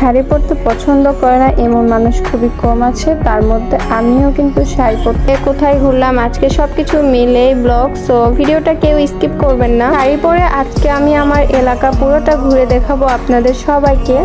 শাড়ি পরতে পছন্দ করে না, এমন মানুষ খুবই কম আছে। তার মধ্যে আমিও কিন্তু শাড়ি পরতে কোথায় ঘুরলাম? আজকে সবকিছু মিলে ব্লগ সো ভিডিওটা কেউ স্কিপ করবেন না। শাড়ি পরে আজকে আমি আমার এলাকা পুরোটা ঘুরে দেখাবো আপনাদের সবাইকে।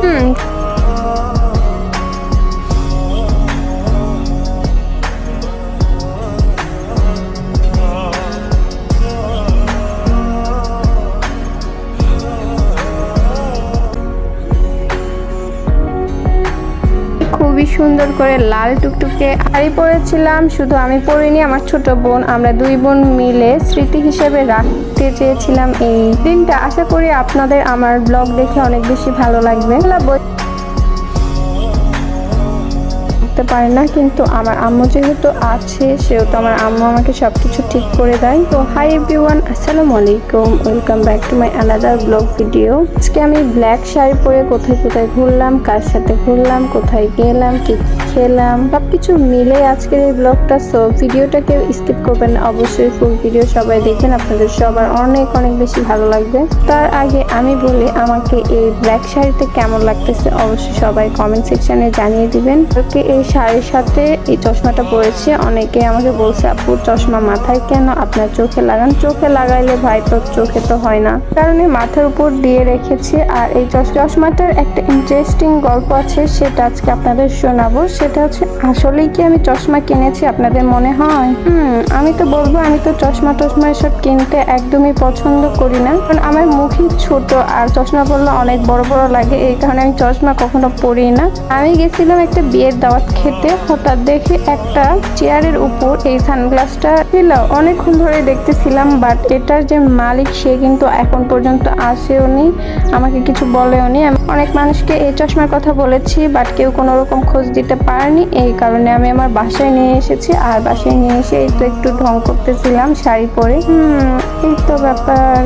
সুন্দর করে লাল টুকটুকে শাড়ি পরেছিলাম। শুধু আমি পরিনি, আমার ছোট বোন। আমরা দুই বোন মিলে স্মৃতি হিসেবে রাখতে চেয়েছিলাম এই দিনটা। আশা করি আপনাদের আমার ব্লগ দেখে অনেক বেশি ভালো লাগবে। করতে পারে না, কিন্তু আমার আম্মু যেহেতু আছে, সেহেতু আমার আম্মু আমাকে সবকিছু ঠিক করে দেয়। তো হাই এভরিওয়ান আসসালামু আলাইকুম welcome back to my another blog video আজকে আমি ব্ল্যাক শাড়ি পরে কোথায় কোথায় ঘুরলাম, কার সাথে ঘুরলাম, কোথায় গেলাম, কি খেলাম সব কিছু মিলে আজকের এই ব্লগটা সো ভিডিওটা কেউ স্কিপ করবেন না, অবশ্যই ফুল ভিডিও সবাই দেখবেন, আপনাদের সবার অনেক অনেক বেশি ভালো লাগবে। তার আগে আমি বলি, আমাকে এই ব্ল্যাক শাড়িতে কেমন লাগতেছে, অবশ্যই সবাই কমেন্ট সেকশনে জানিয়ে দিবেন। ওকে, এই শাড়ির সাথে এই চশমাটা পরেছি। অনেকে আমাকে বলছে, আপু, চশমা মাথায় কেন? আপনার চোখে লাগান। চোখে লাগাইলে ভাই তো চোখে তো হয় না। কারণ এই মাথার উপর দিয়ে রেখেছি। আর এই চশ- চশমাটার একটা ইন্টারেস্টিং গল্প আছে, সেটা আজকে আপনাদের শোনাবো। সেটা হচ্ছে, আসলেই কি আমি চশমা কিনেছি, আপনাদের মনে হয়? হুম, আমি তো বলব, আমি তো চশমা টশমা এসব কিনতে একদমই পছন্দ করি না। কারণ আমার মুখই ছোট, আর চশমা পরলে অনেক বড় বড় লাগে। এই কারণে আমি চশমা কখনো পরি না। আমি গেছিলাম একটা বিয়ের দাওয়াত খেতে হঠাৎ দেখি একটা চেয়ারের উপর এই সানগ্লাসটা ছিল। অনেকক্ষণ ধরে দেখতেছিলাম বাট এটার যে মালিক, সে কিন্তু এখন পর্যন্ত আসেও নি, আমাকে কিছু বলেও নি। আমি অনেক মানুষকে এই চশমার কথা বলেছি বাট কেউ কোনো রকম খোঁজ দিতে পারেনি। এই কারণে আমি আমার বাসায় নিয়ে এসেছি, আর বাসায় নিয়ে এসে এই তো একটু ঢং করতেছিলাম, শাড়ি পরে। হুম, এই তো ব্যাপার।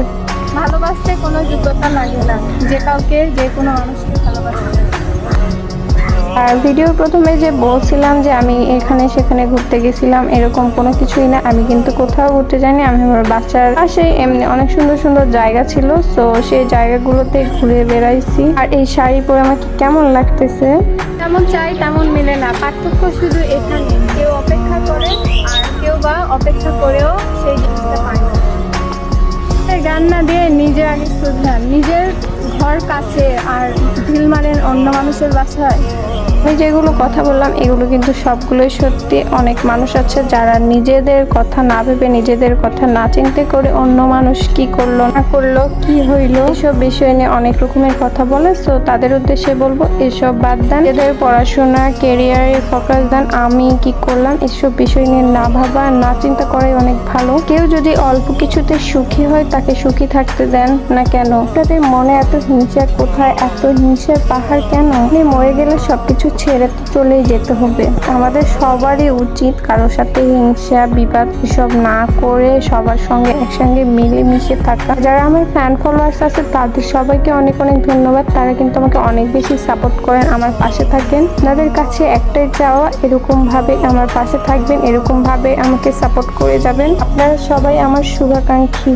ভালোবাসতে কোনো যোগ্যতা লাগে না। যে কাউকে, যে কোনো মানুষকে ভালোবাসতে। আর ভিডিওর প্রথমে যে বলছিলাম যে আমি এখানে সেখানে ঘুরতে গেছিলাম, এরকম কোনো কিছুই না। আমি কিন্তু কোথাও ঘুরতে যাইনি, আমি আমার বাচ্চার পাশে এমনি অনেক সুন্দর সুন্দর জায়গা ছিল তো সেই জায়গাগুলোতে ঘুরে বেড়াইছি। আর এই শাড়ি পরে আমাকে কেমন লাগতেছে? যেমন চাই তেমন মিলে না, পার্থক্য শুধু এখানে। কেউ অপেক্ষা করে, আর কেউ বা অপেক্ষা করেও সেই জিনিসটা পায় না। গান না দিয়ে নিজে আগে শুধরান নিজের ঘর কাছে আর ঢিল মারেন অন্য মানুষের বাসায়। আমি যেগুলো কথা বললাম, এগুলো কিন্তু সবগুলোই সত্যি। অনেক মানুষ আছে যারা নিজেদের কথা না ভেবে নিজেদের কথা না চিন্তে করে অন্য মানুষ কি করল, না করল, কি হইল, এসব বিষয় নিয়ে অনেক রকমের কথা বলে। সো তাদের উদ্দেশ্যে বলব, এসব বাদ দেন। এদের পড়াশোনা কেরিয়ারে ফোকাস দেন। আমি কি করলাম, এসব বিষয় নিয়ে না ভাবা, না চিন্তা করাই অনেক ভালো। কেউ যদি অল্প কিছুতে সুখী হয়, তাকে সুখী থাকতে দেন না কেন? তাদের মনে এত হিংসা কোথায় এত হিংসার পাহাড় কেন? আপনি মরে গেলে সবকিছু ছেড়ে তো চলেই যেতে হবে। আমাদের সবারই উচিত কারোর সাথে হিংসা, বিবাদ এসব না করে সবার সঙ্গে একসঙ্গে মিলেমিশে থাকা। যারা আমার ফ্যান ফলোয়ার্স আছে, তাদের সবাইকে অনেক অনেক ধন্যবাদ। তারা কিন্তু আমাকে অনেক বেশি সাপোর্ট করেন, আমার পাশে থাকেন। তাদের কাছে একটাই চাওয়া এরকম ভাবে আমার পাশে থাকবেন এরকম ভাবে আমাকে সাপোর্ট করে যাবেন। আপনারা সবাই আমার শুভাকাঙ্ক্ষী।